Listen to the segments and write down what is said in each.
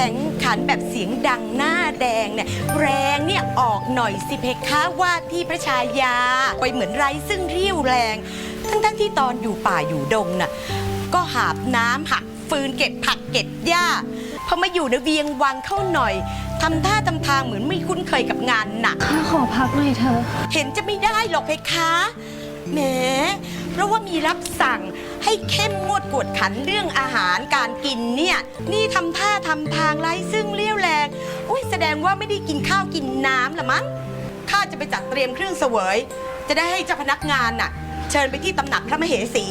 แข่งขันแบบเสียงดังหน้าแดงเนี่ยแรงเนี่ยออกหน่อยสิเพคะว่าที่พระชายา ไปเหมือนไรซึ่งเรี่ยวแรง ทั้งๆทที่ตอนอยู่ป่าอยู่ดงน่ะก็หาบน้ำหักฟืนเก็บผักเก็บหญ้าพอมาอยู่ในเวียงวังเข้าหน่อยทำท่าทำทางเหมือนไม่คุ้นเคยกับงานหนัก ข้าขอพักหน่อยเธอะ เห็นจะไม่ได้หรอกเพคะ แหม ราะว่ามีรับสั่งให้เข้มงวดกวดขันเรื่องอาหารการกินเนี่ย นี่ทำท่าทำทางไร้ซึ่งเลี้ยวแรงอุ้ยแสดงว่าไม่ได้กินข้าวกินน้ำละมั้งข้าจะไปจัดเตรียมเครื่องเสวย จะได้ให้เจ้าพนักงานน่ะ เชิญไปที่ตำหนักพระมเหสี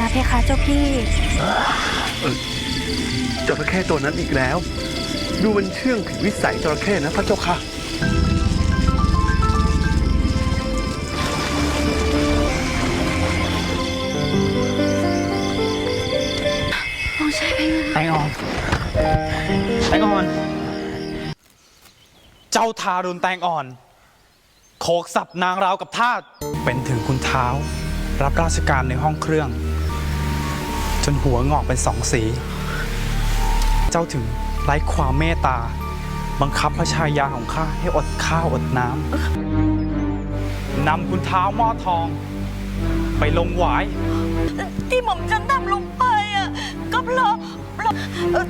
นะเพคะเจ้าพี่จระเข้ตัวนั้นอีกแล้ว ดูมันเชื่องผิดวิสัยจระเข้นะพระเจ้าค่ะแตงอ่อนแตงอ่อน เจ้าทารุณแตงอ่อน โขกสับนางราวกับทาสเป็นถึงคุณเท้า รับราชการในห้องเครื่องจ นหัวงอกเป็นสองสี เจ้าถึงไร้ความเมตตา บังคับพระชายาของข้าให้อดข้าวอดน้ำนำคุณเท้าหม้อทอง ไปลงหวาย ที่หม่อมจันทำลงไปอะก็เพราะเพราะเอ่อ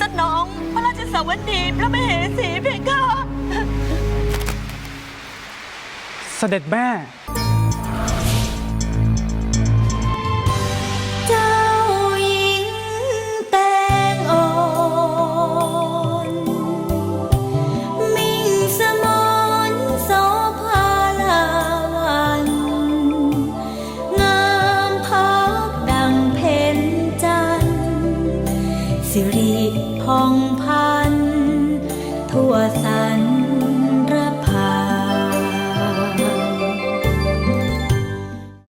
สนองพระราชสวัสดีพระมเหสีเพคะ เสด็จแม่ ผ่องพันทั่วสัน